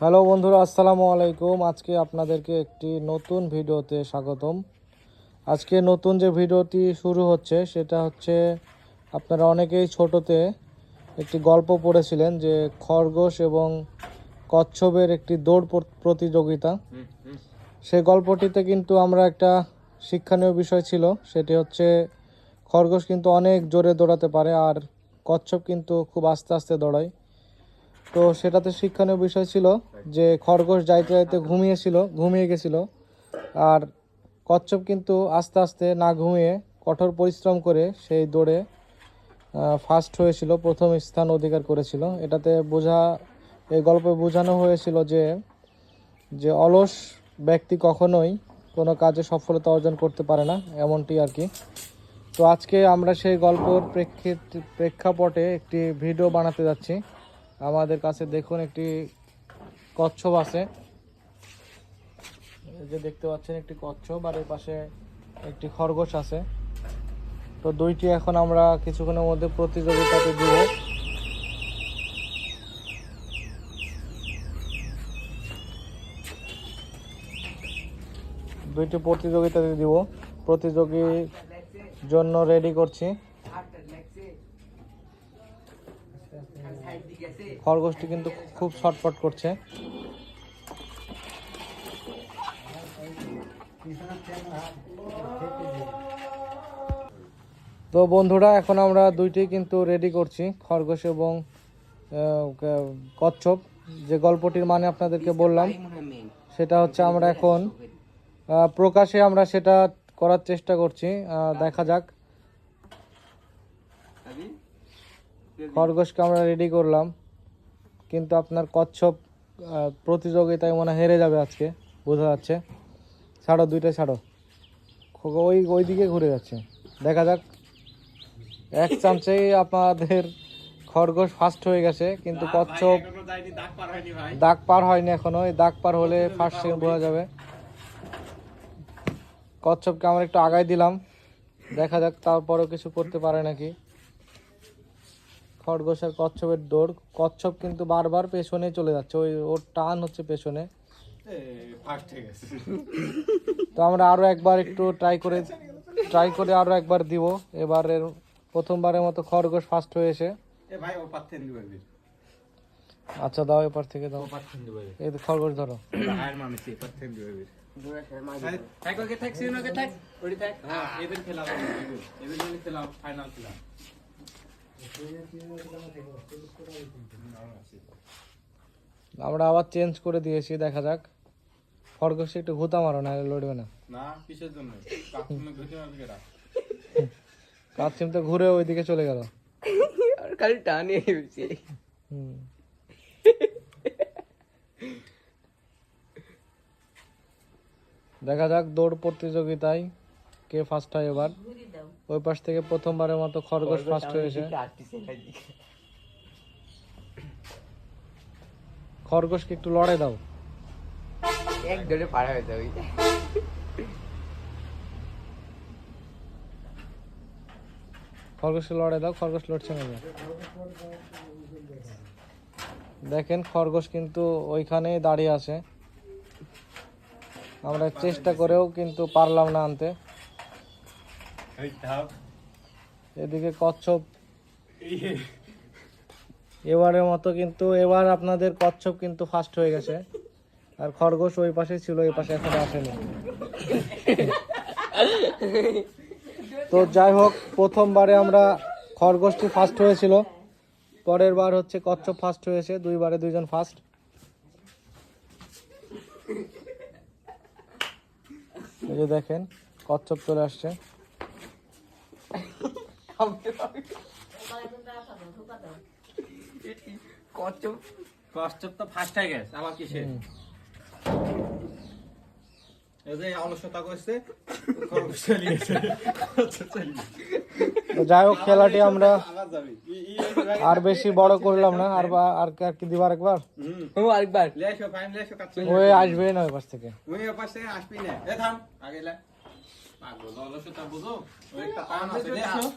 Hello বন্ধুরা, আসসালামু আলাইকুম। আজকে আপনাদেরকে একটি নতুন ভিডিওতে স্বাগতম। আজকে নতুন যে ভিডিওটি শুরু হচ্ছে, সেটা হচ্ছে আপনারা অনেকেই ছোটতে একটি গল্প পড়েছিলেন যে খরগোশ এবং কচ্ছপের একটি দৌড় প্রতিযোগিতা। সেই গল্পটিতে কিন্তু আমরা একটা শিক্ষণীয় বিষয় ছিল, সেটি হচ্ছে খরগোশ কিন্তু অনেক জোরে দৌড়াতে পারে আর কচ্ছপ কিন্তু খুব আস্তে আস্তে দৌড়ায়। তো সেটাতে শিক্ষণীয় বিষয় ছিল যে খরগোশ যাইতে যাইতে ঘুমিয়েছিল, ঘুমিয়ে গেছিল। আর কচ্ছপ কিন্তু আস্তে আস্তে না ঘুমিয়ে কঠোর পরিশ্রম করে সেই দৌড়ে ফার্স্ট হয়েছিল, প্রথম স্থান অধিকার করেছিল। এটাতে বোঝা এই গল্পে বোঝানো হয়েছিল যে যে অলস ব্যক্তি কখনোই কোনো কাজে সফলতা অর্জন করতে পারে না, এমনটি আর কি। তো আজকে আমরা সেই গল্পর প্রেক্ষিত, প্রেক্ষাপটে একটি ভিডিও বানাতে যাচ্ছি। আমাদের কাছে দেখুন একটি কচ্ছপ আছে। যে দেখতে পাচ্ছেন একটি কচ্ছপ, আর এর পাশে একটি খরগোশ আছে। তো দুইটি এখন আমরা কিছুক্ষণের মধ্যে প্রতিযোগিতাতে দিব। দুইটি প্রতিযোগিতাতে দিব। প্রতিযোগীর জন্য রেডি করছি। খরগোশটি কিন্তু খুব ছটফট করছে। তো বন্ধুরা, এখন আমরা দুইটি কিন্তু রেডি করছি, খরগোশ এবং কচ্ছপ। যে গল্পটির মানে আপনাদেরকে বললাম, সেটা হচ্ছে আমরা এখন প্রকাশে আমরা সেটা করার চেষ্টা করছি দেখা যাক। খরগোশকে আমরা রেডি করলাম। কিন্তু আপনার কচ্ছপ প্রতিযোগিতায় মনে হয় হেরে যাবে আজকে বোঝা যাচ্ছে। ছাড়ো দুইটা ছাড়ো। ওই ওই দিকে ঘুরে যাচ্ছে। দেখা যাক। এক চামচেই আপনাদের খরগোশ ফার্স্ট হয়ে গেছে কিন্তু কচ্ছপ দাগ পার হয়নি এখনও। এই দাগ পার হলে ফার্স্ট সেকেন্ড বোঝা যাবে। কচ্ছপকে আমরা একটু আগায় দিলাম। দেখা যাক তারপরেও কিছু করতে পারে নাকি। খরগোশ আর কচ্ছপের দৌড়। কচ্ছপ কিন্তু বারবার পেছনে চলে যাচ্ছে। ওই ওর টান হচ্ছে পেছনে। তো আমরা আরও একবার একটু ট্রাই করে ট্রাই করে আরও একবার দিব। এবারের প্রথমবারের মতো খরগোশ ফার্স্ট হয়েছে আচ্ছা দাও এপার থেকে দাও। এই তো খরগোশ ধরো। আমরা আবার চেঞ্জ করে দিয়েছি দেখা যাক। খরগোশে একটু ঘুতা মারো না লড়বে না। কিসের জন্য? কাচ্ছিম তো ঘুরে ওইদিকে চলে গেল। খালি টানে এসে হুম। দেখা যাক দৌড় প্রতিযোগিতায় কে ফার্স্ট হয় এবার। ওই পাশ থেকে প্রথমবারের মতো খরগোশ ফার্স্ট হয়েছে। খরগোশকে একটু লড়াই দাও। এক ধরে পার হয়ে যাবে। খরগোশকে লড়াই দাও খরগোশ লড়ছে না যে। দেখেন খরগোশ কিন্তু ওইখানেই দাঁড়িয়ে আছে। আমরা চেষ্টা করেও কিন্তু পারলাম না আনতে। এদিকে কচ্ছপ। ইয়ে। এবারের মতো কিন্তু এবার আপনাদের কচ্ছপ কিন্তু ফার্স্ট হয়ে গেছে। আর খরগোশ ওই পাশে ছিল এই পাশে এখনও আসেনি। তো যাই হোক প্রথমবারে আমরা খরগোশটি ফার্স্ট হয়েছিল। পরের বার হচ্ছে কচ্ছপ ফার্স্ট হয়েছে দুইবারে দুইজন ফার্স্ট এই যে দেখেন কচ্ছপ চলে আসছে। কচ্ছপ। কচ্ছপ তো ফার্স্ট হয়ে গেছে কিসে যাই হোক খেলাটি আমরা আর বেশি বড় করলাম না আর বা- আর কি দিবার একবার? ও আরেকবার। ওই আসবে না ওই পাশ থেকে। ওই আসবি না।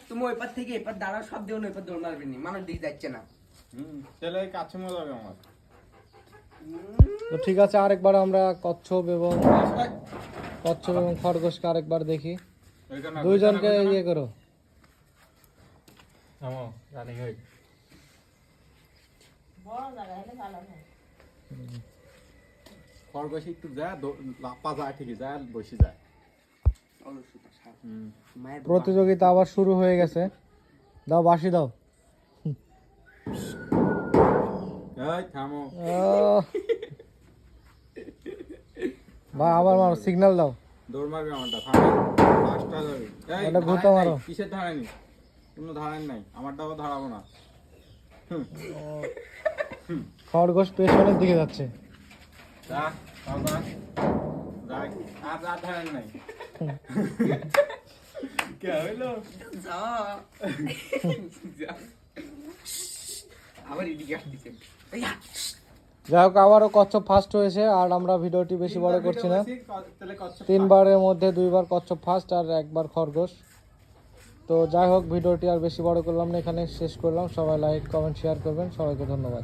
তুমি ওই পার থেকে এপার দাঁড়াও সব দিয়ে ওই পার দৌড় মারবে নি মানুষ দিকে যাচ্ছে না। তাহলে কাছে মজা হবে আমার। তো ঠিক আছে আরেকবার আমরা কচ্ছপ এবং কচ্ছপ এবং খরগোশকে আরেকবার দেখি। দুইজনকে ইয়ে করো। খরগোশ একটু যায় লাপা যায় ঠিকই যায় বসে যায়। প্রতিযোগিতা আবার শুরু হয়ে গেছে। দাও বাসি দাও। বা আবার মারো সিগন্যাল দাও। দৌড় মারবে আমারটা ওটা ঘুরতে মারো। কিসের ধারানি কোনো ধারান নাই আমারটাও ধারাবো না। খরগোশ পেছনের দিকে যাচ্ছে। আর আর ধারান নাই। কে হইল। আবার এদিকে আসতেছে। যাই হোক আবারও কচ্ছপ ফার্স্ট হয়েছে আর আমরা ভিডিওটি বেশি বড় করছি না। তিনবারের মধ্যে দুইবার কচ্ছপ ফার্স্ট আর একবার খরগোশ। তো যাই হোক ভিডিওটি আর বেশি বড় করলাম না এখানে শেষ করলাম। সবাই লাইক কমেন্ট শেয়ার করবেন। সবাইকে ধন্যবাদ।